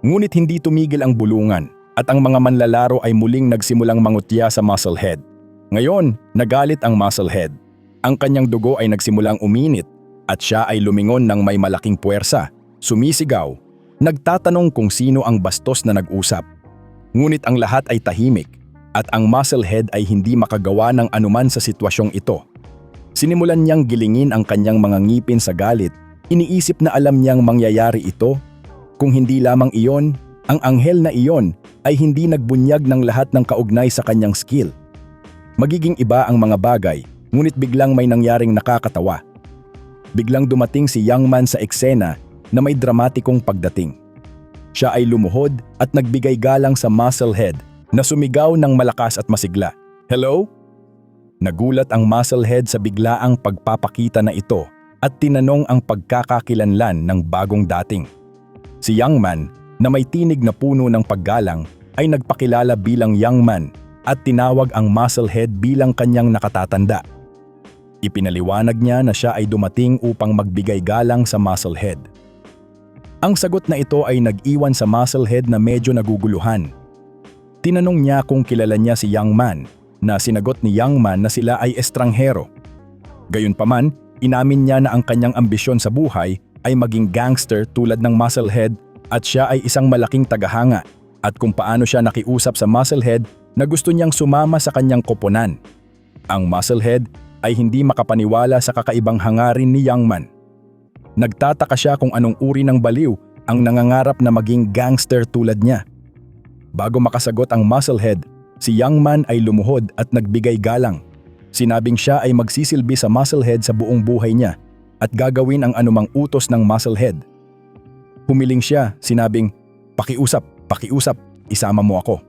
Ngunit hindi tumigil ang bulungan at ang mga manlalaro ay muling nagsimulang mangutya sa Musclehead. Ngayon, nagalit ang Musclehead. Ang kanyang dugo ay nagsimulang uminit at siya ay lumingon ng may malaking puwersa, sumisigaw, nagtatanong kung sino ang bastos na nag-usap. Ngunit ang lahat ay tahimik at ang Musclehead ay hindi makagawa ng anuman sa sitwasyong ito. Sinimulan niyang gilingin ang kanyang mga ngipin sa galit, iniisip na alam niyang mangyayari ito. Kung hindi lamang iyon, ang anghel na iyon ay hindi nagbunyag ng lahat ng kaugnay sa kanyang skill. Magiging iba ang mga bagay, ngunit biglang may nangyaring nakakatawa. Biglang dumating si young man sa eksena na may dramatikong pagdating. Siya ay lumuhod at nagbigay galang sa musclehead na sumigaw ng malakas at masigla. Hello? Nagulat ang musclehead sa biglaang pagpapakita na ito at tinanong ang pagkakakilanlan ng bagong dating. Si young man na may tinig na puno ng paggalang ay nagpakilala bilang young man at tinawag ang musclehead bilang kanyang nakatatanda. Ipinaliwanag niya na siya ay dumating upang magbigay galang sa musclehead. Ang sagot na ito ay nag-iwan sa musclehead na medyo naguguluhan. Tinanong niya kung kilala niya si young man na sinagot ni young man na sila ay estranghero. Gayunpaman, inamin niya na ang kanyang ambisyon sa buhay ay maging gangster tulad ng musclehead at siya ay isang malaking tagahanga at kung paano siya nakiusap sa musclehead na gusto niyang sumama sa kanyang koponan. Ang musclehead ay hindi makapaniwala sa kakaibang hangarin ni young man. Nagtataka siya kung anong uri ng baliw ang nangangarap na maging gangster tulad niya. Bago makasagot ang musclehead, si young man ay lumuhod at nagbigay galang. Sinabing siya ay magsisilbi sa musclehead sa buong buhay niya at gagawin ang anumang utos ng musclehead. Humiling siya, sinabing, pakiusap, pakiusap, isama mo ako.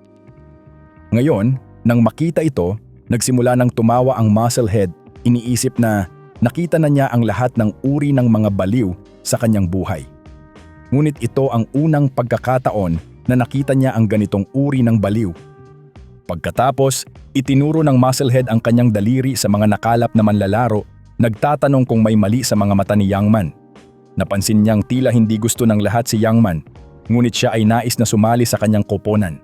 Ngayon, nang makita ito, nagsimula ng tumawa ang musclehead, iniisip na nakita na niya ang lahat ng uri ng mga baliw sa kanyang buhay. Ngunit ito ang unang pagkakataon na nakita niya ang ganitong uri ng baliw. Pagkatapos, itinuro ng musclehead ang kanyang daliri sa mga nakalap na manlalaro, nagtatanong kung may mali sa mga mata ni Young Man. Napansin niyang tila hindi gusto ng lahat si Young Man, ngunit siya ay nais na sumali sa kanyang koponan.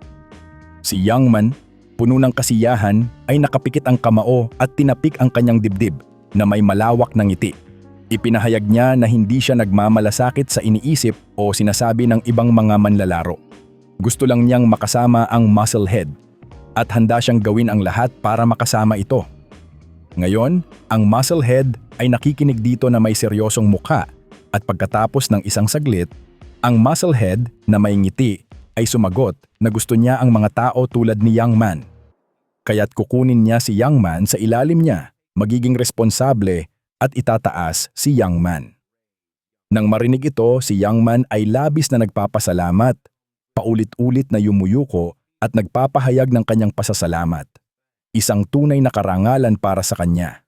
Si Young Man, puno ng kasiyahan, ay nakapikit ang kamao at tinapik ang kanyang dibdib na may malawak na ngiti. Ipinahayag niya na hindi siya nagmamalasakit sa iniisip o sinasabi ng ibang mga manlalaro. Gusto lang niyang makasama ang musclehead at handa siyang gawin ang lahat para makasama ito. Ngayon, ang musclehead ay nakikinig dito na may seryosong mukha at pagkatapos ng isang saglit, ang musclehead na may ngiti ay sumagot na gusto niya ang mga tao tulad ni Young Man. Kaya't kukunin niya si Young Man sa ilalim niya, magiging responsable at itataas si Young Man. Nang marinig ito, si Young Man ay labis na nagpapasalamat, paulit-ulit na yumuyuko at nagpapahayag ng kanyang pasasalamat. Isang tunay na karangalan para sa kanya.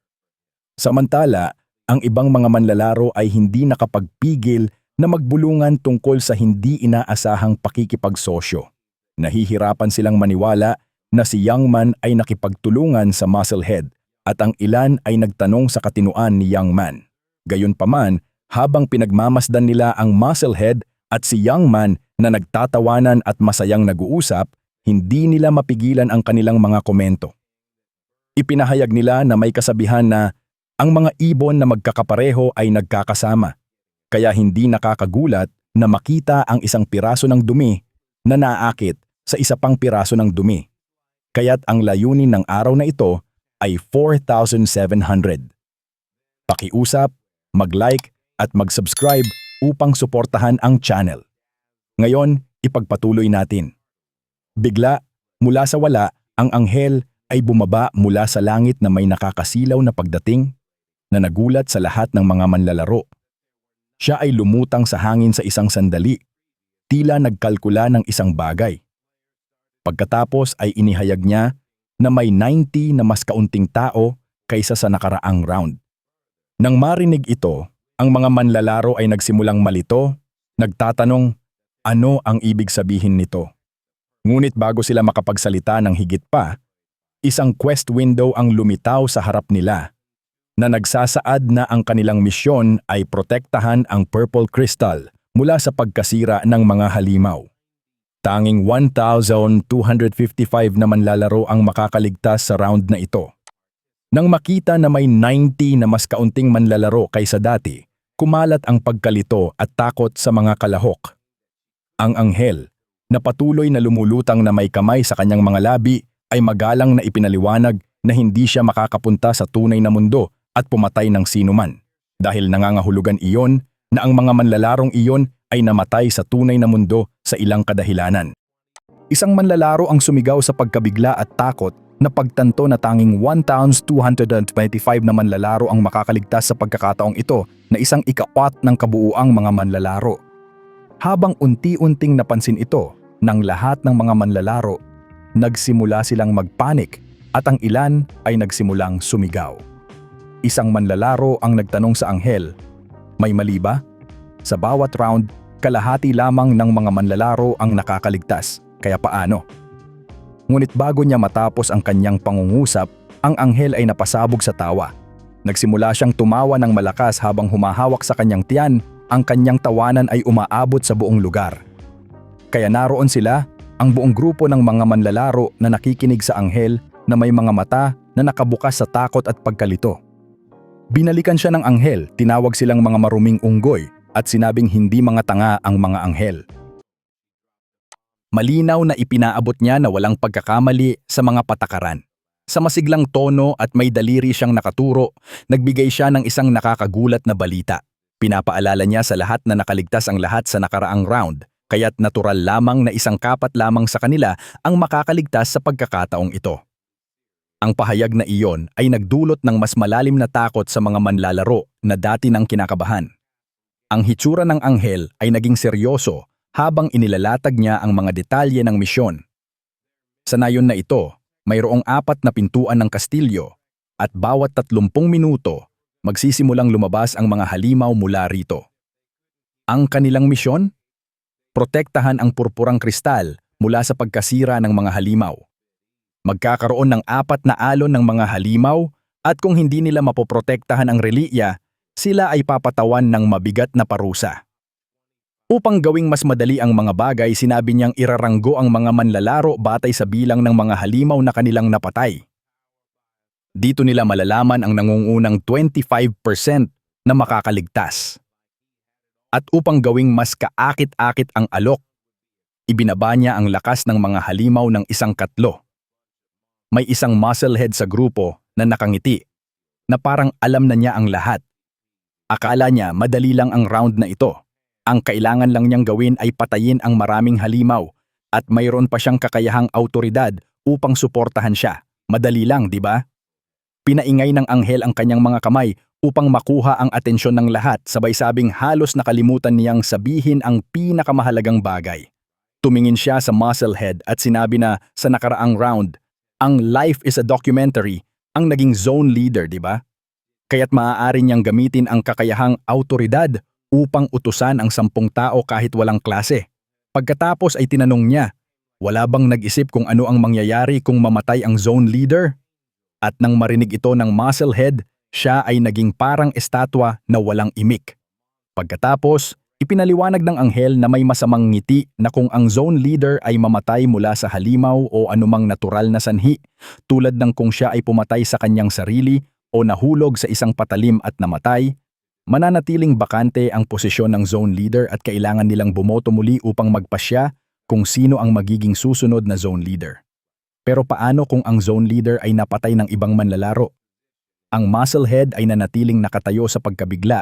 Samantala, ang ibang mga manlalaro ay hindi nakapagpigil na magbulungan tungkol sa hindi inaasahang pakikipagsosyo. Nahihirapan silang maniwala na si Young Man ay nakipagtulungan sa Musclehead at ang ilan ay nagtanong sa katinuan ni Young Man. Gayunpaman, habang pinagmamasdan nila ang Musclehead at si Young Man na nagtatawanan at masayang nag-uusap, hindi nila mapigilan ang kanilang mga komento. Ipinahayag nila na may kasabihan na ang mga ibon na magkakapareho ay nagkakasama, kaya hindi nakakagulat na makita ang isang piraso ng dumi na naakit sa isa pang piraso ng dumi. Kaya't ang layunin ng araw na ito ay 4,700. Pakiusap, mag-like at mag-subscribe upang suportahan ang channel. Ngayon, ipagpatuloy natin. Bigla, mula sa wala, ang anghel ay bumaba mula sa langit na may nakakasilaw na pagdating na nagulat sa lahat ng mga manlalaro. Siya ay lumutang sa hangin sa isang sandali, tila nagkalkula ng isang bagay. Pagkatapos ay inihayag niya na may 90 na mas kaunting tao kaysa sa nakaraang round. Nang marinig ito, ang mga manlalaro ay nagsimulang malito, nagtatanong ano ang ibig sabihin nito. Ngunit bago sila makapagsalita ng higit pa, isang quest window ang lumitaw sa harap nila na nagsasaad na ang kanilang misyon ay protektahan ang Purple Crystal mula sa pagkasira ng mga halimaw. Tanging 1,255 na manlalaro ang makakaligtas sa round na ito. Nang makita na may 90 na mas kaunting manlalaro kaysa dati, kumalat ang pagkalito at takot sa mga kalahok. Ang anghel, na patuloy na lumulutang na may kamay sa kanyang mga labi, ay magalang na ipinaliwanag na hindi siya makakapunta sa tunay na mundo at pumatay ng sinuman. Dahil nangangahulugan iyon na ang mga manlalarong iyon ay namatay sa tunay na mundo sa ilang kadahilanan. Isang manlalaro ang sumigaw sa pagkabigla at takot na pagtanto na tanging 1,225 na manlalaro ang makakaligtas sa pagkakataong ito na isang ikaapat ng kabuuang mga manlalaro. Habang unti-unting napansin ito ng lahat ng mga manlalaro, nagsimula silang magpanik at ang ilan ay nagsimulang sumigaw. Isang manlalaro ang nagtanong sa anghel, May mali ba? Sa bawat round, kalahati lamang ng mga manlalaro ang nakakaligtas, kaya paano? Ngunit bago niya matapos ang kanyang pangungusap, ang anghel ay napasabog sa tawa. Nagsimula siyang tumawa ng malakas habang humahawak sa kanyang tiyan, ang kanyang tawanan ay umaabot sa buong lugar. Kaya naroon sila, ang buong grupo ng mga manlalaro na nakikinig sa anghel na may mga mata na nakabukas sa takot at pagkalito. Binalikan siya ng anghel, tinawag silang mga maruming unggoy at sinabing hindi mga tanga ang mga anghel. Malinaw na ipinaabot niya na walang pagkakamali sa mga patakaran. Sa masiglang tono at may daliri siyang nakaturo, nagbigay siya ng isang nakakagulat na balita. Pinapaalala niya sa lahat na nakaligtas ang lahat sa nakaraang round, kaya't natural lamang na isang kapat lamang sa kanila ang makakaligtas sa pagkakataong ito. Ang pahayag na iyon ay nagdulot ng mas malalim na takot sa mga manlalaro na dati nang kinakabahan. Ang hitsura ng anghel ay naging seryoso habang inilalatag niya ang mga detalye ng misyon. Sa nayon na ito, mayroong apat na pintuan ng kastilyo at bawat tatlumpung minuto magsisimulang lumabas ang mga halimaw mula rito. Ang kanilang misyon? Protektahan ang purpurang kristal mula sa pagkasira ng mga halimaw. Magkakaroon ng apat na alon ng mga halimaw at kung hindi nila mapoprotektahan ang reliya, sila ay papatawan ng mabigat na parusa. Upang gawing mas madali ang mga bagay, sinabi niyang iraranggo ang mga manlalaro batay sa bilang ng mga halimaw na kanilang napatay. Dito nila malalaman ang nangungunang 25% na makakaligtas. At upang gawing mas kaakit-akit ang alok, ibinaba niya ang lakas ng mga halimaw ng isang katlo. May isang musclehead sa grupo na nakangiti, na parang alam na niya ang lahat. Akala niya madali lang ang round na ito. Ang kailangan lang niyang gawin ay patayin ang maraming halimaw at mayroon pa siyang kakayahang autoridad upang suportahan siya. Madali lang, di ba? Pinaingay ng anghel ang kanyang mga kamay upang makuha ang atensyon ng lahat sabay sabing halos nakalimutan niyang sabihin ang pinakamahalagang bagay. Tumingin siya sa musclehead at sinabi na sa nakaraang round, ang life is a documentary ang naging zone leader, di ba? Kaya't maaari niyang gamitin ang kakayahang autoridad upang utusan ang sampung tao kahit walang klase. Pagkatapos ay tinanong niya, wala bang nag-isip kung ano ang mangyayari kung mamatay ang zone leader? At nang marinig ito ng musclehead, siya ay naging parang estatwa na walang imik. Pagkatapos, ipinaliwanag ng anghel na may masamang ngiti na kung ang zone leader ay mamatay mula sa halimaw o anumang natural na sanhi, tulad ng kung siya ay pumatay sa kanyang sarili o nahulog sa isang patalim at namatay, mananatiling bakante ang posisyon ng zone leader at kailangan nilang bumoto muli upang magpasya kung sino ang magiging susunod na zone leader. Pero paano kung ang zone leader ay napatay ng ibang manlalaro? Ang musclehead ay nanatiling nakatayo sa pagkabigla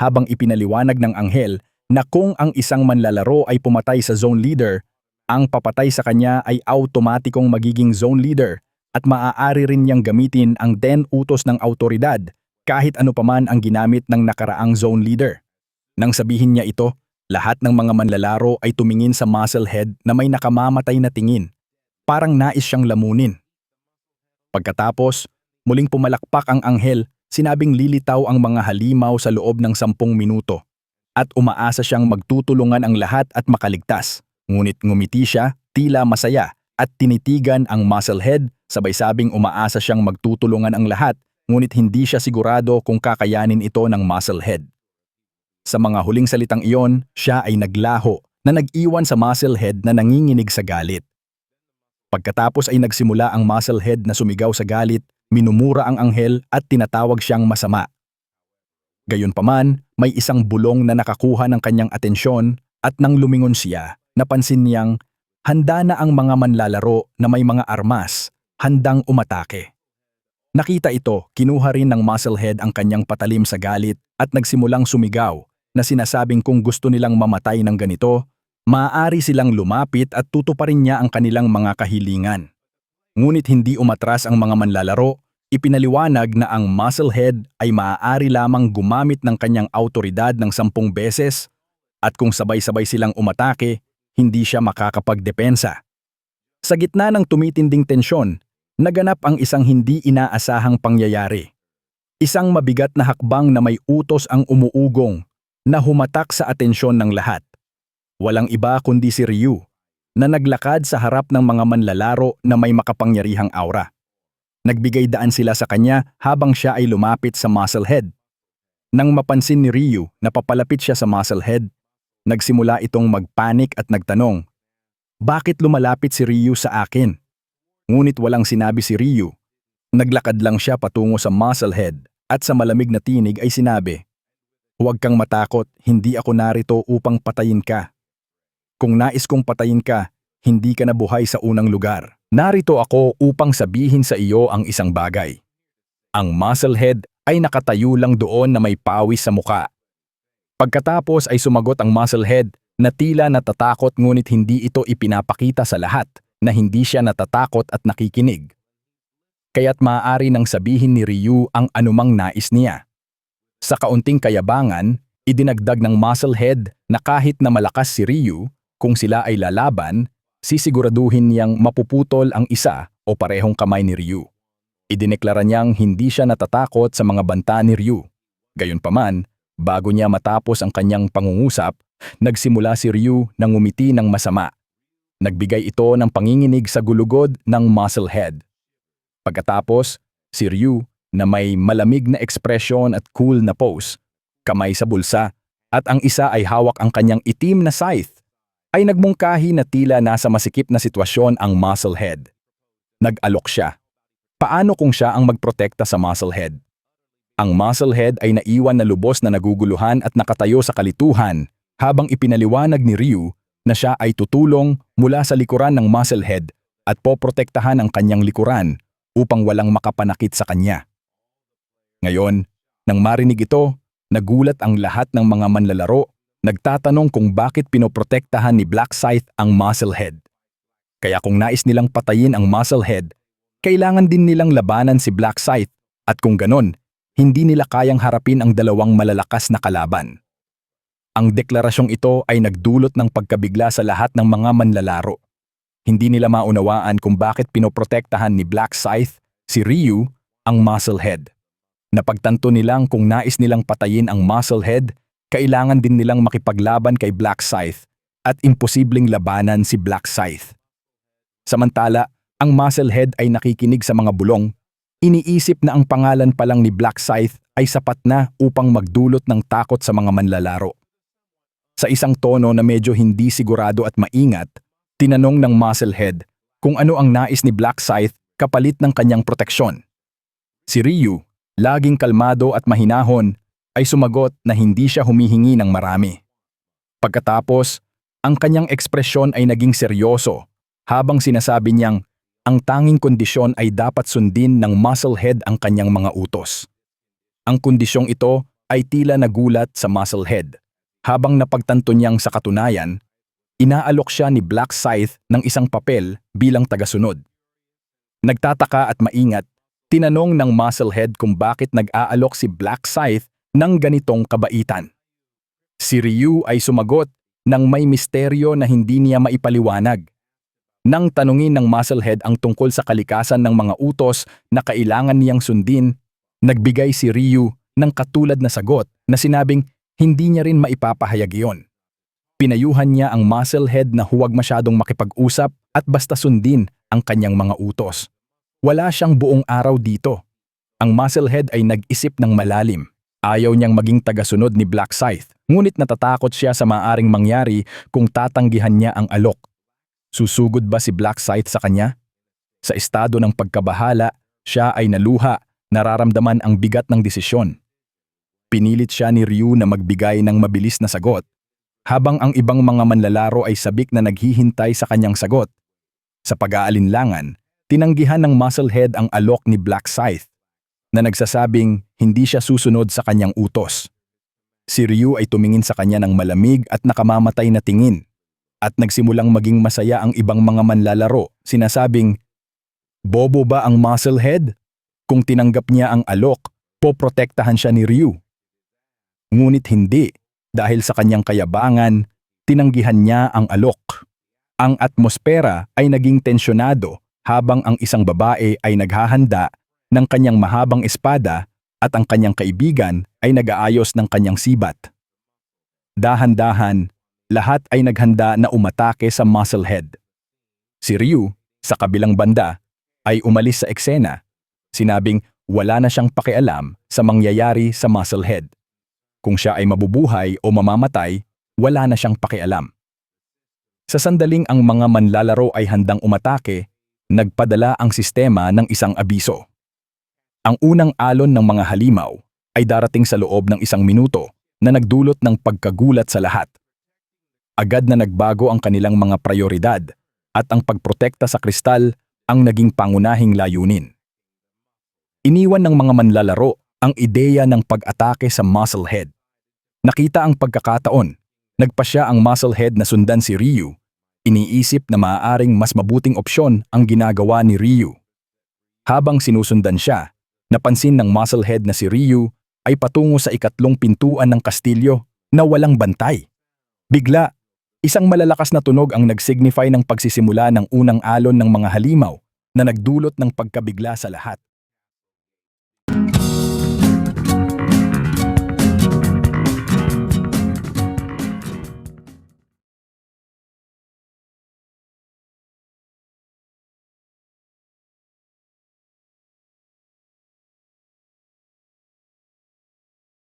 habang ipinaliwanag ng anghel na kung ang isang manlalaro ay pumatay sa zone leader, ang papatay sa kanya ay automatikong magiging zone leader at maaari rin niyang gamitin ang 10 utos ng autoridad kahit ano paman ang ginamit ng nakaraang zone leader. Nang sabihin niya ito, lahat ng mga manlalaro ay tumingin sa musclehead na may nakamamatay na tingin. Parang nais siyang lamunin. Pagkatapos, muling pumalakpak ang anghel, sinabing lilitaw ang mga halimaw sa loob ng sampung minuto. At umaasa siyang magtutulungan ang lahat at makaligtas. Ngunit ngumiti siya, tila masaya, at tinitigan ang musclehead sabay sabing umaasa siyang magtutulungan ang lahat ngunit hindi siya sigurado kung kakayanin ito ng musclehead. Sa mga huling salitang iyon, siya ay naglaho na nag-iwan sa musclehead na nanginginig sa galit. Pagkatapos ay nagsimula ang musclehead na sumigaw sa galit, minumura ang anghel at tinatawag siyang masama. Gayunpaman, may isang bulong na nakakuha ng kanyang atensyon at nang lumingon siya, napansin niyang handa na ang mga manlalaro na may mga armas, handang umatake. Nakita ito, kinuha rin ng musclehead ang kanyang patalim sa galit at nagsimulang sumigaw na sinasabing kung gusto nilang mamatay ng ganito, maaari silang lumapit at tutuparin niya ang kanilang mga kahilingan. Ngunit hindi umatras ang mga manlalaro, ipinaliwanag na ang musclehead ay maaari lamang gumamit ng kanyang autoridad ng sampung beses at kung sabay-sabay silang umatake, hindi siya makakapagdepensa. Sa gitna ng tumitinding tensyon, naganap ang isang hindi inaasahang pangyayari. Isang mabigat na hakbang na may utos ang umuugong na humatak sa atensyon ng lahat. Walang iba kundi si Ryu, na naglakad sa harap ng mga manlalaro na may makapangyarihang aura. Nagbigay daan sila sa kanya habang siya ay lumapit sa musclehead. Nang mapansin ni Ryu na papalapit siya sa musclehead, nagsimula itong magpanik at nagtanong, Bakit lumalapit si Ryu sa akin? Ngunit walang sinabi si Ryu. Naglakad lang siya patungo sa musclehead at sa malamig na tinig ay sinabi, Huwag kang matakot, hindi ako narito upang patayin ka. Kung nais kong patayin ka, hindi ka na buhay sa unang lugar. Narito ako upang sabihin sa iyo ang isang bagay. Ang musclehead ay nakatayo lang doon na may pawis sa muka. Pagkatapos ay sumagot ang musclehead na tila natatakot ngunit hindi ito ipinapakita sa lahat na hindi siya natatakot at nakikinig. Kaya't maaari nang sabihin ni Ryu ang anumang nais niya. Sa kaunting kayabangan, idinagdag ng musclehead na kahit na malakas si Ryu, kung sila ay lalaban, sisiguraduhin niyang mapuputol ang isa o parehong kamay ni Ryu. Idineklara niyang hindi siya natatakot sa mga banta ni Ryu. Gayunpaman, bago niya matapos ang kanyang pangungusap, nagsimula si Ryu na ngumiti ng masama. Nagbigay ito ng panginginig sa gulugod ng musclehead. Pagkatapos, si Ryu na may malamig na ekspresyon at cool na pose, kamay sa bulsa, at ang isa ay hawak ang kanyang itim na scythe, ay nagmungkahi na tila nasa masikip na sitwasyon ang musclehead. Nag-alok siya. Paano kung siya ang magprotekta sa musclehead? Ang musclehead ay naiwan na lubos na naguguluhan at nakatayo sa kalituhan habang ipinaliwanag ni Ryu na siya ay tutulong mula sa likuran ng musclehead at poprotektahan ang kanyang likuran upang walang makapanakit sa kanya. Ngayon, nang marinig ito, nagulat ang lahat ng mga manlalaro, nagtatanong kung bakit pinoprotektahan ni Black Scythe ang musclehead. Kaya kung nais nilang patayin ang musclehead, kailangan din nilang labanan si Black Scythe at kung ganon, hindi nila kayang harapin ang dalawang malalakas na kalaban. Ang deklarasyong ito ay nagdulot ng pagkabigla sa lahat ng mga manlalaro. Hindi nila maunawaan kung bakit pinoprotektahan ni Black Scythe, si Ryu, ang Musclehead. Napagtanto nilang kung nais nilang patayin ang Musclehead, kailangan din nilang makipaglaban kay Black Scythe at imposibleng labanan si Black Scythe. Samantala, ang Musclehead ay nakikinig sa mga bulong, iniisip na ang pangalan pa lang ni Black Scythe ay sapat na upang magdulot ng takot sa mga manlalaro. Sa isang tono na medyo hindi sigurado at maingat, tinanong ng Musclehead kung ano ang nais ni Black Scythe kapalit ng kanyang proteksyon. Si Ryu, laging kalmado at mahinahon, ay sumagot na hindi siya humihingi ng marami. Pagkatapos, ang kanyang ekspresyon ay naging seryoso habang sinasabi niyang ang tanging kondisyon ay dapat sundin ng musclehead ang kanyang mga utos. Ang kondisyong ito ay tila nagulat sa musclehead habang napagtanto niyang sa katunayan, inaalok siya ni Black Scythe ng isang papel bilang tagasunod. Nagtataka at maingat, tinanong ng Musclehead kung bakit nag-aalok si Black Scythe ng ganitong kabaitan. Si Ryu ay sumagot nang may misteryo na hindi niya maipaliwanag. Nang tanungin ng Musclehead ang tungkol sa kalikasan ng mga utos na kailangan niyang sundin, nagbigay si Ryu ng katulad na sagot na sinabing hindi niya rin maipapahayag iyon. Pinayuhan niya ang musclehead na huwag masyadong makipag-usap at basta sundin ang kanyang mga utos. Wala siyang buong araw dito. Ang musclehead ay nag-isip ng malalim. Ayaw niyang maging tagasunod ni Black Scythe, Ngunit natatakot siya sa maaring mangyari kung tatanggihan niya ang alok. Susugod ba si Black Scythe sa kanya? Sa estado ng pagkabahala, siya ay naluha, nararamdaman ang bigat ng desisyon. Pinilit siya ni Ryu na magbigay ng mabilis na sagot, habang ang ibang mga manlalaro ay sabik na naghihintay sa kanyang sagot. Sa pag-aalinlangan, tinanggihan ng Musclehead ang alok ni Black Scythe, na nagsasabing hindi siya susunod sa kanyang utos. Si Ryu ay tumingin sa kanya ng malamig at nakamamatay na tingin, at nagsimulang maging masaya ang ibang mga manlalaro, sinasabing, Bobo ba ang Musclehead? Kung tinanggap niya ang alok, poprotektahan siya ni Ryu. Ngunit hindi, dahil sa kanyang kayabangan, tinanggihan niya ang alok. Ang atmosfera ay naging tensyonado habang ang isang babae ay naghahanda ng kanyang mahabang espada at ang kanyang kaibigan ay nag-aayos ng kanyang sibat. Dahan-dahan, lahat ay naghanda na umatake sa Musclehead. Si Ryu, sa kabilang banda, ay umalis sa eksena. Sinabing wala na siyang pakialam sa mangyayari sa Musclehead. Kung siya ay mabubuhay o mamamatay, wala na siyang pakialam. Sa sandaling ang mga manlalaro ay handang umatake, nagpadala ang sistema ng isang abiso. Ang unang alon ng mga halimaw ay darating sa loob ng isang minuto na nagdulot ng pagkagulat sa lahat. Agad na nagbago ang kanilang mga prioridad at ang pagprotekta sa kristal ang naging pangunahing layunin. Iniwan ng mga manlalaro ang ideya ng pag-atake sa Musclehead. Nakita ang pagkakataon, nagpa siya ang Musclehead na sundan si Ryu. Iniisip na maaaring mas mabuting opsyon ang ginagawa ni Ryu. Habang sinusundan siya, napansin ng Musclehead na si Ryu ay patungo sa ikatlong pintuan ng kastilyo na walang bantay. Bigla, isang malalakas na tunog ang nagsignify ng pagsisimula ng unang alon ng mga halimaw na nagdulot ng pagkabigla sa lahat.